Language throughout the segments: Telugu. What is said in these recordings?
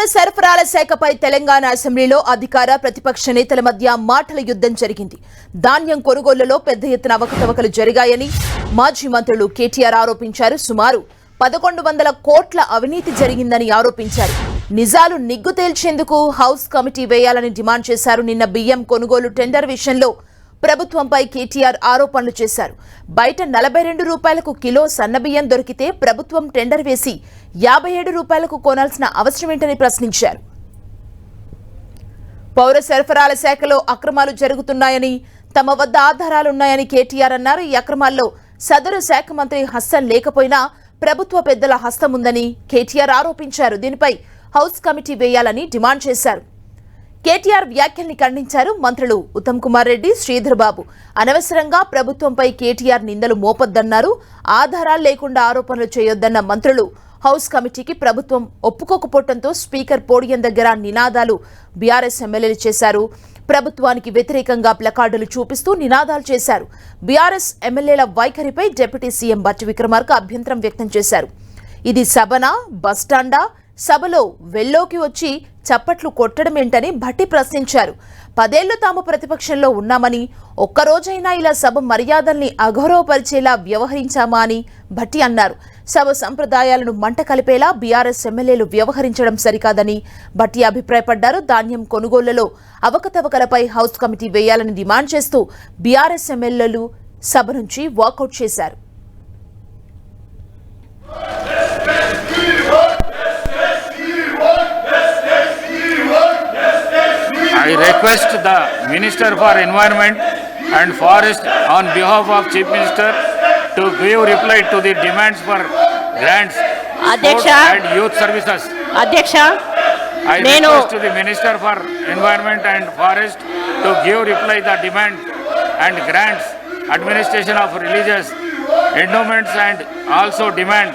పౌర సరఫరాల శాఖపై తెలంగాణ అసెంబ్లీలో అధికార ప్రతిపక్ష నేతల మధ్య మాటల యుద్ధం జరిగింది. ధాన్యం కొనుగోళ్ళలో పెద్ద ఎత్తున అవకతవకలు జరిగాయని మాజీ మంత్రులు కేటీఆర్ ఆరోపించారు. సుమారు పదకొండు వందల కోట్ల అవినీతి జరిగిందని ఆరోపించారు. నిజాలు నిగ్గు తేల్చేందుకు హౌస్ కమిటీ వేయాలని డిమాండ్ చేశారు. నిన్న బియ్యం కొనుగోలు టెండర్ విషయంలో ప్రభుత్వంపై కేటీఆర్ ఆరోపణలు చేశారు. బయట నలభై రెండు రూపాయలకు కిలో సన్నబియ్యం దొరికితే ప్రభుత్వం టెండర్ వేసి యాభై ఏడు రూపాయలకు కొనాల్సిన అవసరమేంటని ప్రశ్నించారు. పౌర సరఫరాల శాఖలో అక్రమాలు జరుగుతున్నాయని తమ వద్ద ఆధారాలున్నాయని కేటీఆర్ అన్నారు. ఈ అక్రమాల్లో సదరు శాఖ మంత్రి హస్తం లేకపోయినా ప్రభుత్వ పెద్దల హస్తం ఉందని కేటీఆర్ ఆరోపించారు. దీనిపై హౌస్ కమిటీ వేయాలని డిమాండ్ చేశారు. కేటీఆర్ వ్యాఖ్యల్ని ఖండించారు మంత్రులు ఉత్తమ్ కుమార్ రెడ్డి శ్రీధర్ బాబు. అనవసరంగా ప్రభుత్వంపై కేటీఆర్ నిందలు మోపొద్దన్నారు. ఆధారాలు లేకుండా ఆరోపణలు చేయొద్దన్న మంత్రులు. హౌస్ కమిటీకి ప్రభుత్వం ఒప్పుకోకపోవడంతో స్పీకర్ పోడియం దగ్గర నినాదాలు బీఆర్ఎస్ ఎమ్మెల్యేలు చేశారు. ప్రభుత్వానికి వ్యతిరేకంగా ప్లకార్డులు చూపిస్తూ నినాదాలు చేశారు. బీఆర్ఎస్ ఎమ్మెల్యేల వైఖరిపై డిప్యూటీ సీఎం బట్టి విక్రమార్క అభ్యంతరం వ్యక్తం చేశారు. ఇది సభనా బస్టాండా సభలో వెల్లోకి వచ్చి చప్పట్లు కొట్టడమేంటని భట్టి ప్రశ్నించారు. పదేళ్ళు తాము ప్రతిపక్షంలో ఉన్నామని ఒక్కరోజైనా ఇలా సభ మర్యాదల్ని అగౌరవపరిచేలా వ్యవహరించామా అని భట్టి అన్నారు. సభ సంప్రదాయాలను మంట కలిపేలా బీఆర్ఎస్ ఎమ్మెల్యేలు వ్యవహరించడం సరికాదని భట్టి అభిప్రాయపడ్డారు. ధాన్యం కొనుగోళ్ళలో అవకతవకలపై హౌస్ కమిటీ వేయాలని డిమాండ్ చేస్తూ బీఆర్ఎస్ ఎమ్మెల్యేలు సభ నుంచి వాకౌట్ చేశారు. Request the Minister for Environment and Forest on behalf of Chief Minister to give reply to the demands for grants, అధ్యక్ష. and youth services. అధ్యక్ష I నేను request to the Minister for Environment and Forest to give reply the demand and grants, administration of religious endowments and also demand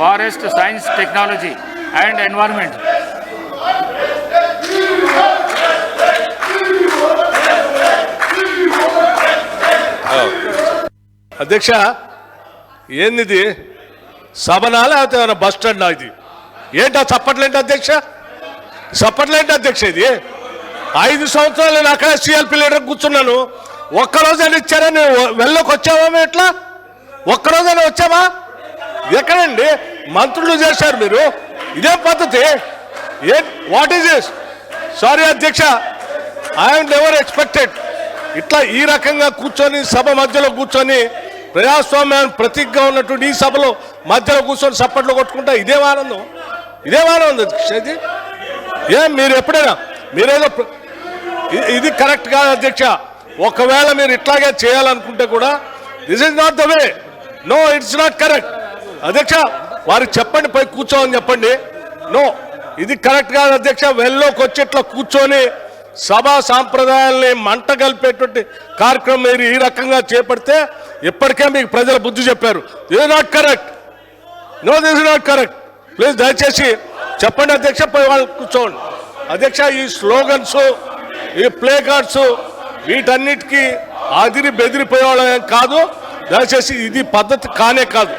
forest science technology and environment. అధ్యక్ష ఏంది సభనా లేకపోతే ఏమైనా బస్ స్టాండ్ ఇది? ఏంటా చప్పట్లేంటి అధ్యక్ష? చప్పట్లేంటి అధ్యక్ష ఇది? ఐదు సంవత్సరాలు నేను అక్కడ సిఎల్పి లీడర్ కూర్చున్నాను. ఒక్కరోజు అని ఇచ్చారా? నేను వెళ్ళకి వచ్చావా మేము ఎట్లా? ఒక్కరోజైనా వచ్చావా? ఎక్కడండి? మంత్రులు చేశారు మీరు. ఇదే పద్ధతి. ఏ వాట్ ఈస్ దిస్ సారీ అధ్యక్ష ఐఎమ్ నెవర్ ఎక్స్పెక్టెడ్ ఇట్లా ఈ రకంగా కూర్చొని సభ మధ్యలో కూర్చొని ప్రజాస్వామ్యాన్ని ప్రతిజ్ఞ ఉన్నటువంటి ఈ సభలో మధ్యలో కూర్చొని చప్పట్లు కొట్టుకుంటా ఇదే ఆనందం? ఇదే ఆనందం? అధ్యక్ష ఇది ఏం మీరు ఎప్పుడైనా మీరేదో ఇది కరెక్ట్ కాదు అధ్యక్ష. ఒకవేళ మీరు ఇట్లాగే చేయాలనుకుంటే కూడా this is not the way no it's not correct అధ్యక్ష వారికి చెప్పండి పై కూర్చోమని చెప్పండి. నో ఇది కరెక్ట్ కాదు అధ్యక్ష. వెళ్ళలోకి వచ్చి ఇట్లా కూర్చొని సభా సాంప్రదాయాల్ని మంట కలిపేటువంటి కార్యక్రమం మీరు ఈ రకంగా చేపడితే ఇప్పటికే మీకు ప్రజల బుద్ధి చెప్పారు. ఇది not correct no this not correct please దయచేసి చెప్పండి అధ్యక్ష పోయి వాళ్ళు కూర్చోండి. అధ్యక్ష ఈ స్లోగన్స్ ఈ ప్లే కార్డ్స్ వీటన్నిటికీ అదిరి బెదిరిపోయేవాళ్ళం కాదు. దయచేసి ఇది పద్ధతి కానే కాదు.